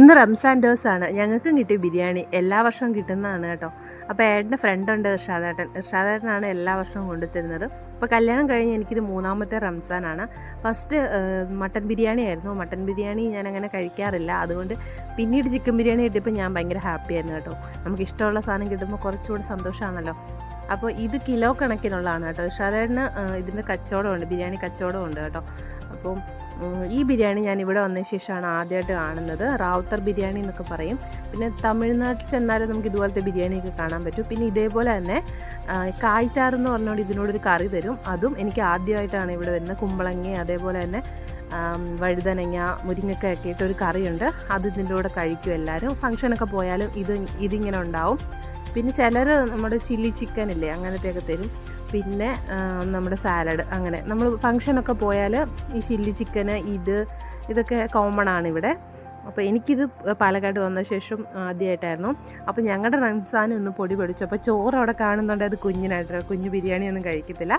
ഇന്ന് റംസാൻ ദിവസമാണ് ഞങ്ങൾക്കും കിട്ടി ബിരിയാണി എല്ലാ വർഷവും കിട്ടുന്നതാണ് കേട്ടോ. അപ്പോൾ ഏട്ടന്റെ ഫ്രണ്ടുണ്ട് ഇർഷാദേട്ടൻ ഇർഷാദേട്ടനാണ് എല്ലാ വർഷവും കൊണ്ടുതരുന്നത് അപ്പോൾ കല്യാണം കഴിഞ്ഞ് എനിക്കിത് മൂന്നാമത്തെ റംസാനാണ്. ഫസ്റ്റ് മട്ടൻ ബിരിയാണി ആയിരുന്നു. മട്ടൻ ബിരിയാണി ഞാൻ അങ്ങനെ കഴിക്കാറില്ല. അതുകൊണ്ട് പിന്നീട് ചിക്കൻ ബിരിയാണി കിട്ടിയപ്പോൾ ഞാൻ ഭയങ്കര ഹാപ്പി ആയിരുന്നു കേട്ടോ. നമുക്ക് ഇഷ്ടമുള്ള സാധനം കിട്ടുമ്പോൾ കുറച്ചുകൂടി സന്തോഷമാണല്ലോ. അപ്പോൾ ഇത് കിലോ കണക്കിനുള്ളതാണ് കേട്ടോ. സാധാരണ ഇതിന്റെ കച്ചവടമുണ്ട്. ബിരിയാണി കച്ചവടമുണ്ട് കേട്ടോ. അപ്പം ഈ ബിരിയാണി ഞാൻ ഇവിടെ വന്നതിന് ശേഷമാണ് ആദ്യമായിട്ട് കാണുന്നത്. റാവുത്തർ ബിരിയാണി എന്നൊക്കെ പറയും. പിന്നെ തമിഴ്നാട്ടിൽ ചെന്നാലും നമുക്ക് ഇതുപോലത്തെ ബിരിയാണിയൊക്കെ കാണാൻ പറ്റും. പിന്നെ ഇതേപോലെ തന്നെ കായ്ച്ചാർ എന്ന് പറഞ്ഞുകൊണ്ട് ഇതിനോടൊരു കറി തരും. അതും എനിക്ക് ആദ്യമായിട്ടാണ് ഇവിടെ വരുന്നത്. കുമ്പളങ്ങ അതേപോലെ തന്നെ വഴുതനങ്ങ മുരിങ്ങക്കയൊക്കെ ഇട്ട് ഒരു കറിയുണ്ട്. അത് ഇതിന്റെ കൂടെ കഴിക്കും എല്ലാവരും. ഫംഗ്ഷനൊക്കെ പോയാലും ഇത് ഇതിങ്ങനെ ഉണ്ടാവും. പിന്നെ ചിലർ നമ്മുടെ ചില്ലി ചിക്കൻ ഇല്ലേ അങ്ങനത്തെയൊക്കെ തരും. പിന്നെ നമ്മുടെ സാലഡ് അങ്ങനെ. നമ്മൾ ഫംഗ്ഷനൊക്കെ പോയാൽ ഈ ചില്ലി ചിക്കന് ഇത് ഇതൊക്കെ കോമൺ ആണ് ഇവിടെ. അപ്പോൾ എനിക്കിത് പാലക്കാട് വന്ന ശേഷം ആദ്യമായിട്ടായിരുന്നു അപ്പോൾ ഞങ്ങളുടെ റംസാനും ഒന്ന് പൊടി പൊടിച്ചു. അപ്പോൾ ചോറ് അവിടെ കാണുന്നുണ്ട്. അത് കുഞ്ഞിനായിട്ട് കുഞ്ഞു ബിരിയാണി ഒന്നും കഴിക്കത്തില്ല.